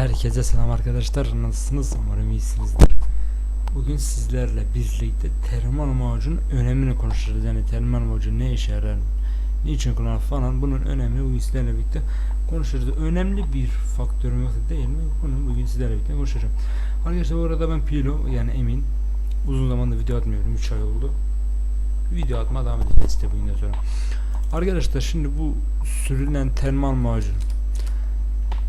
Herkese selam arkadaşlar. Nasılsınız? Umarım iyisinizdir. Bugün sizlerle birlikte termal macunun önemini konuşacağız. Yani termal macun ne işe yarar, niçin kullanılır falan bunun önemini bugün sizlerle birlikte konuşacağız. Önemli bir faktör mü değil mi? Bunu bugün sizlerle birlikte konuşacağım. Arkadaşlar bu arada ben Pilo yani Emin. Uzun zamandır video atmıyorum. 3 ay oldu. Video atma devam edeceğiz işte bugünden sonra. Arkadaşlar şimdi bu sürülen termal macun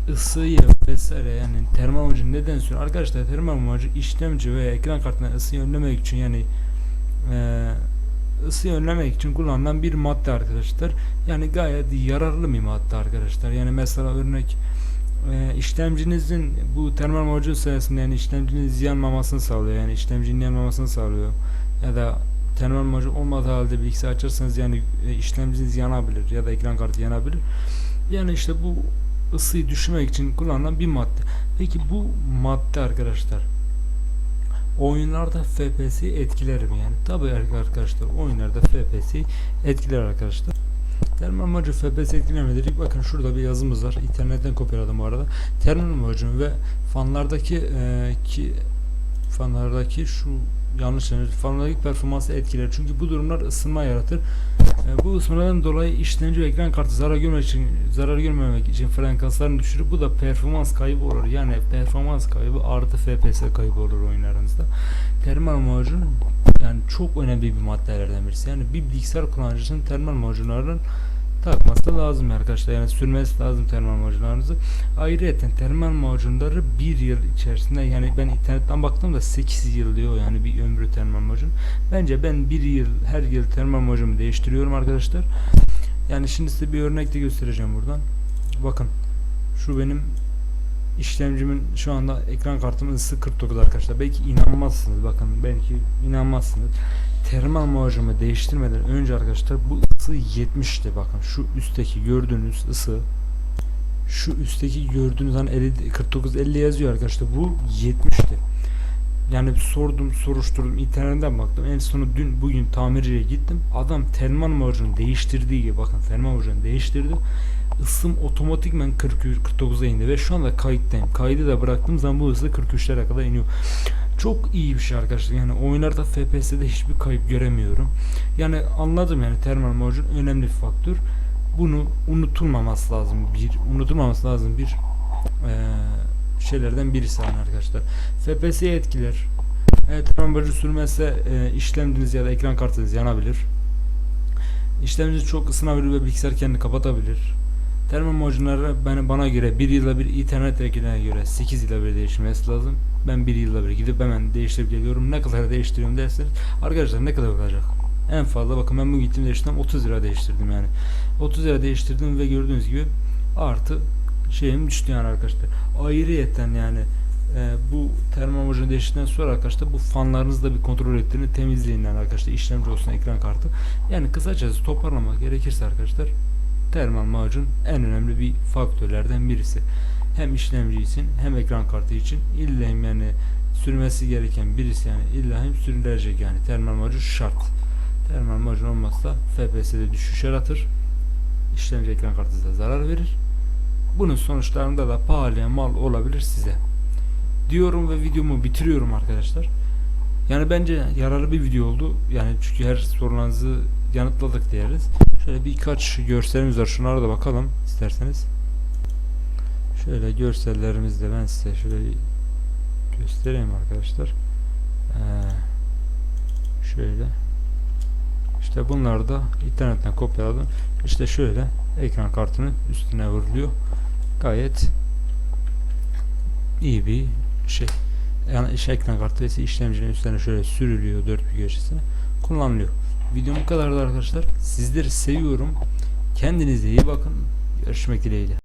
ısıyı vesaire yani termal macun neden sürüyor? Arkadaşlar termal macun işlemci veya ekran kartına ısıyı önlemek için yani e, ısıyı önlemek için kullanılan bir madde arkadaşlar. Yani gayet yararlı bir madde arkadaşlar. Yani mesela örnek e, işlemcinizin bu termal macun sayesinde yani işlemciniz yanmamasını sağlıyor. Yani işlemcinin yanmamasını sağlıyor. Ya da termal macun olmadığı halde bilgisayar açarsanız yani e, işlemciniz yanabilir ya da ekran kartı yanabilir. Yani işte bu ısıyı düşürmek için kullanılan bir madde. Peki bu madde arkadaşlar oyunlarda FPS'i etkiler mi yani? Tabii arkadaşlar oyunlarda FPS'i etkiler arkadaşlar. Termal macun FPS etkilemeleri bakın şurada bir yazımız var. İnternetten kopyaladım bu arada. Termal macun ve fanlardaki e, ki fanlardaki şu yanlış fanlardaki performansı etkiler. Çünkü bu durumlar ısınma yaratır. E, bu ısınmadan dolayı işlemci ve ekran kartı zarar görmemek için zarar görmemek için frekanslarını düşürür. Bu da performans kaybı olur. Yani performans kaybı artı FPS kaybı olur oyunlarınızda. Termal macun yani çok önemli bir maddelerden birisi. Yani bir bilgisayar kullanıcısının termal macunlarının takması lazım arkadaşlar. Yani sürmesi lazım termal macunlarınızı. Ayrıca termal macunları bir yıl içerisinde yani ben internetten baktım da 8 yıl diyor yani bir ömrü termal macun. Bence ben bir yıl her yıl termal macunumu değiştiriyorum arkadaşlar. Yani şimdi size bir örnek de göstereceğim buradan. Bakın şu benim işlemcimin şu anda ekran kartımın ısı 49 arkadaşlar. Belki inanmazsınız bakın belki inanmazsınız. Termal macunumu değiştirmeden önce arkadaşlar bu ısı 70'ti bakın şu üstteki gördüğünüz ısı şu üstteki gördüğünüz hani 50, 49 50 yazıyor arkadaşlar bu 70'ti. Yani sordum, soruşturdum, internetten baktım. En sonu dün bugün tamirciye gittim. Adam termal macunu değiştirdiği gibi bakın termal macunu değiştirdi. Isım otomatikmen 43 49'a indi ve şu anda kayıttayım. Kaydı da bıraktığım zaman bu ısı 43'lere kadar iniyor. Çok iyi bir şey arkadaşlar. Yani oyunlarda FPS'de hiçbir kayıp göremiyorum. Yani anladım yani termal macun önemli bir faktör. Bunu unutulmaması lazım. Bir unutulmaması lazım bir eee şeylerden birisi yani arkadaşlar. FPS'yi etkiler. Evet termal sürmezse e, işlemciniz ya da ekran kartınız yanabilir. İşlemciniz çok ısınabilir ve bilgisayar kendini kapatabilir. Termal macunları ben, bana göre bir yılda bir internet ekine göre 8 yılda bir değişmesi lazım. Ben bir yılda bir gidip hemen değiştirip geliyorum. Ne kadar değiştiriyorum derseniz arkadaşlar ne kadar olacak? En fazla bakın ben bu gittim değiştirdim 30 lira değiştirdim yani. 30 lira değiştirdim ve gördüğünüz gibi artı şeyim düştü yani arkadaşlar. Ayrıyeten yani e, bu termal macunu değiştikten sonra arkadaşlar bu fanlarınızı da bir kontrol ettirin temizleyin yani arkadaşlar işlemci olsun ekran kartı. Yani kısacası toparlamak gerekirse arkadaşlar termal macun en önemli bir faktörlerden birisi. Hem işlemci için hem ekran kartı için illa yani sürmesi gereken birisi yani illa hem sürülecek yani termal macun şart. Termal macun olmazsa FPS'de düşüş yaratır. İşlemci ekran kartı da zarar verir. Bunun sonuçlarında da pahalıya mal olabilir size. Diyorum ve videomu bitiriyorum arkadaşlar. Yani bence yararlı bir video oldu. Yani çünkü her sorularınızı yanıtladık diyeriz. Şöyle birkaç görselimiz var. Şunlara da bakalım isterseniz. Şöyle görsellerimizi de ben size şöyle göstereyim arkadaşlar. Ee, şöyle. İşte bunları da internetten kopyaladım. İşte şöyle ekran kartının üstüne vuruluyor. Gayet iyi bir şey. Yani iş ekran kartı ise işlemcinin üstüne şöyle sürülüyor dört bir köşesine kullanılıyor. Videom bu kadardı arkadaşlar. Sizleri seviyorum. Kendinize iyi bakın. Görüşmek dileğiyle.